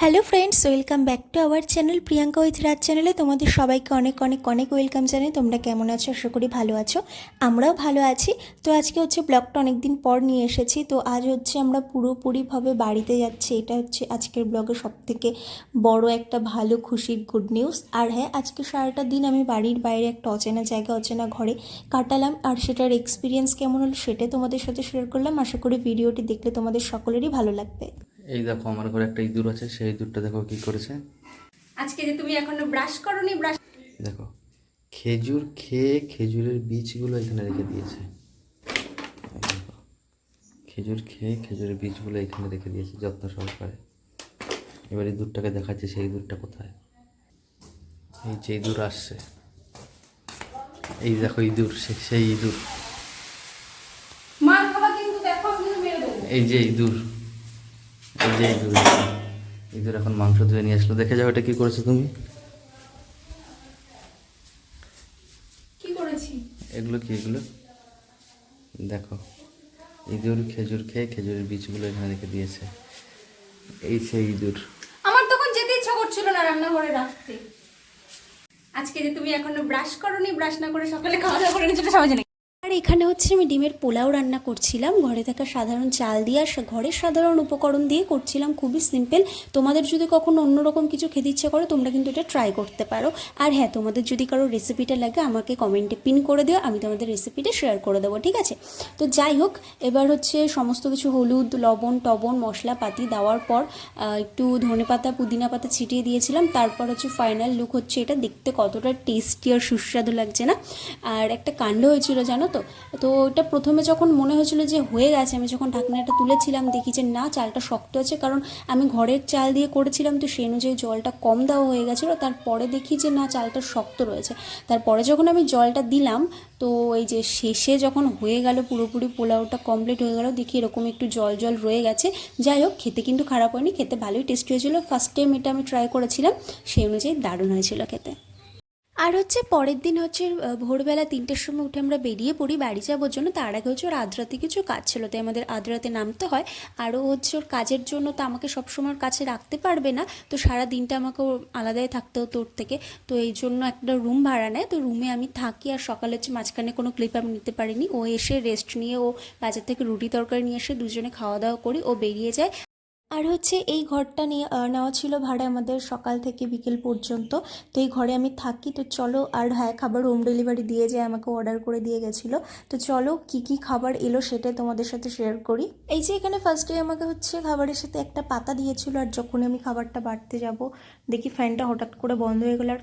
Hello friends welcome back to our channel Priyanka with Raj চ্যানেলে তোমাদের সবাইকে অনেক অনেক অনেক ওয়েলকাম জানাই। তোমরা কেমন আছো? আশা করি ভালো আছো। আমরাও ভালো আছি। তো আজকে হচ্ছে ব্লগটা অনেক দিন পর নিয়ে এসেছি। তো আজ হচ্ছে আমরা পুরোপুরিভাবে বাড়িতে যাচ্ছি। এটা হচ্ছে আজকের ব্লগে সব থেকে বড় একটা ভালো, খুশির গুড নিউজ আর হ্যাঁ আজকে সারাটা দিন আমি বাড়ির বাইরে একটা অচেনা জায়গা, অচেনা ঘরে কাটালাম। আর সেটার এক্সপিরিয়েন্স কেমন হলো সেটাই তোমাদের সাথে শেয়ার করলাম। আশা করি ভিডিওটি দেখলে তোমাদের সকলেরই ভালো লাগবে। এই দেখো আমার ঘরে একটা ইঁদুর আছে সেই ইঁদুরটা দেখো কি করেছে। আজকে যে তুমি এখনও ব্রাশ করনি ব্রাশ দেখো খেজুর খেয়ে খেজুরের বীজগুলো এখানে রেখে দিয়েছে। খেজুর খেয়ে খেজুরের বীজগুলো এখানে রেখে দিয়েছে যত্ন সহকারে। এবার ইঁদুরটাকে দেখাচ্ছে সেই ইঁদুরটা কোথায়? এই যে ইঁদুর আসছে। এই দেখো ইঁদুর সেই ইঁদুর। মার খাবার কিন্তু দেখো আমি মেরে দেবো। এই যে ইঁদুর। এই যে ইঁদুর ইঁদুর এখন মাংস ধুয়ে নিয়ে আসলো। দেখে যাও এটা কি করেছ তুমি। কি করেছি? এগুলো কি এগুলো? দেখো। ইঁদুর খেজুর খেয়ে খেজুরের বীজগুলো এখানে রেখে দিয়েছে। এই সেই ইঁদুর আমার তখন যেতে ইচ্ছা করছিল না রান্নাঘরে রাখতে। আজকে যে তুমি এখনও ব্রাশ করনি ব্রাশ না করে সকালে খাওয়া দাওয়া করে নিচ্ছিল সবাই জানে। এখানে হচ্ছে আমি ডিমের পোলাও রান্না করছিলাম। ঘরে থাকা সাধারণ চাল দিয়ে আর ঘরের সাধারণ উপকরণ দিয়ে করছিলাম। খুবই সিম্পল তোমাদের যদি কখনো অন্যরকম কিছু খেতে ইচ্ছে করে, তোমরা কিন্তু এটা ট্রাই করতে পারো। আর হ্যাঁ তোমাদের যদি কারও রেসিপিটা লাগে, আমাকে কমেন্টে পিন করে দিও। আমি তোমাদের রেসিপিটা শেয়ার করে দেবো, ঠিক আছে? তো যাই হোক, এবার হচ্ছে সমস্ত কিছু হলুদ, লবণ, টবণ, মশলাপাতি দেওয়ার পর একটু ধনে পাতা, পুদিনা পাতা ছিটিয়ে দিয়েছিলাম। তারপর হচ্ছে ফাইনাল লুক হচ্ছে এটা। দেখতে কতটা টেস্টি আর সুস্বাদু লাগছে না? আর একটা কাণ্ড হয়েছিল, জানো তো? তো ওটা প্রথমে যখন মনে হয়েছিল যে হয়ে গেছে, আমি যখন ঢাকনাটা তুলেছিলাম, দেখি যে না, চালটা শক্ত আছে, কারণ আমি ঘরের চাল দিয়ে করেছিলাম, তো সেই অনুযায়ী জলটা কম দেওয়া হয়ে গেছিল। তারপরে দেখি যে না, চালটা শক্ত রয়েছে। তারপরে যখন আমি জলটা দিলাম, তো এই যে শেষে যখন হয়ে গেল পুরোপুরি পোলাওটা কমপ্লিট হয়ে গেল, দেখি এরকম একটু জল জল রয়ে গেছে। যাই হোক, খেতে কিন্তু খারাপ হয়নি, খেতে ভালোই টেস্টি হয়েছিল। ফার্স্ট টাইম এটা আমি ট্রাই করেছিলাম, সেই অনুযায়ী দারুণ হয়েছিল খেতে। আর হচ্ছে পরের দিন হচ্ছে ভোরবেলা তিনটের সময় উঠে আমরা বেরিয়ে পড়ি, বাড়ি যাওয়ার জন্য। তার আগে হচ্ছে ওর আদ্রাতে কিছু কাজ ছিল, তাই আমাদের আদ্রাতে নামতে হয়। আরও হচ্ছে ওর কাজের জন্য তো আমাকে সবসময় কাছে রাখতে পারবে না। তো সারা দিনটা আমাকে আলাদাই থাকতে হতো ওর থেকে। তো এই জন্য একটা রুম ভাড়া নেয়। তো রুমে আমি থাকি আর সকালে হচ্ছে মাঝখানে কোনো ক্লিপ আমি নিতে পারিনি। ও এসে রেস্ট নিয়ে ও বাজার থেকে রুটি তরকারি নিয়ে এসে দুজনে খাওয়া দাওয়া করি। ও বেরিয়ে যায়। আর হচ্ছে এই ঘরটা নিয়ে নেওয়া ছিল ভাড়া আমাদের সকাল থেকে বিকেল পর্যন্ত। তো এই ঘরে আমি থাকি, তো চলো, আর হ্যাঁ খাবার হোম ডেলিভারি দিয়ে যায় আমাকে অর্ডার করে দিয়ে গেছিল। তো চলো, কি কি খাবার এলো সেটাই তোমাদের সাথে শেয়ার করি। এই যে এখানে ফার্স্টে আমাকে হচ্ছে খাবারের সাথে একটা পাতা দিয়েছিল, আর যখন আমি খাবারটা বাড়তে যাব, দেখি ফ্যানটা হঠাৎ করে বন্ধ হয়ে গেল, আর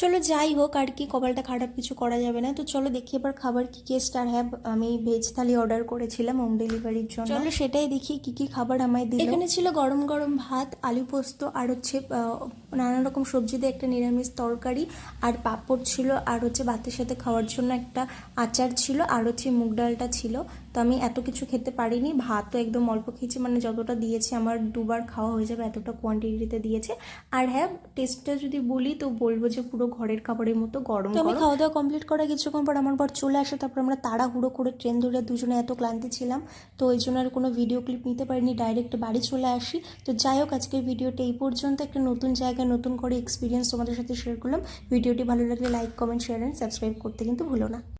চলো যাই হোক আর কি কপালটা খারাপ কিছু করা যাবে না। তো চলো দেখি এবার খাবার কি কি স্টার হ্যাঁ আমি ভেজ থালি অর্ডার করেছিলাম হোম ডেলিভারির জন্য। চলো সেটাই দেখি কি কি খাবার আমায় দিল। এখানে ছিল গরম গরম ভাত আলু পোস্ত আর হচ্ছে নানা রকম সবজি দিয়ে একটা নিরামিষ তরকারি আর পাঁপড় ছিল আর হচ্ছে ভাতের সাথে খাওয়ার জন্য একটা আচার ছিল আর হচ্ছে মুগ ডালটা ছিল। তো আমি এত কিছু খেতে পারিনি ভাতও একদম অল্প খেয়েছি মানে যতটা দিয়েছে আমার দুবার খাওয়া হয়ে যাবে এতটা কোয়ান্টিটিতে দিয়েছে। আর হ্যাঁ টেস্টটা যদি বলি তো বলব যে পুরো ঘরের খাবারের মতো গরম তো আমি খাওয়া দাওয়া কমপ্লিট করা কিছুক্ষণ পর আমার পর চলে আসে তারপর আমরা তাড়াহুড়ো করে ট্রেন ধরে দুজনে এত ক্লান্তি ছিলাম তো ওই জন্য আর কোনো ভিডিও ক্লিপ নিতে পারিনি ডাইরেক্ট বাড়ি চলে আসি। তো যাই হোক আজকের ভিডিওটা এই পর্যন্ত। একটা নতুন জায়গায় নতুন করে এক্সপিরিয়েন্স তোমাদের সাথে শেয়ার করলাম। ভিডিওটি ভালো লাগলে like comment share and subscribe করতে কিন্তু ভুলো না।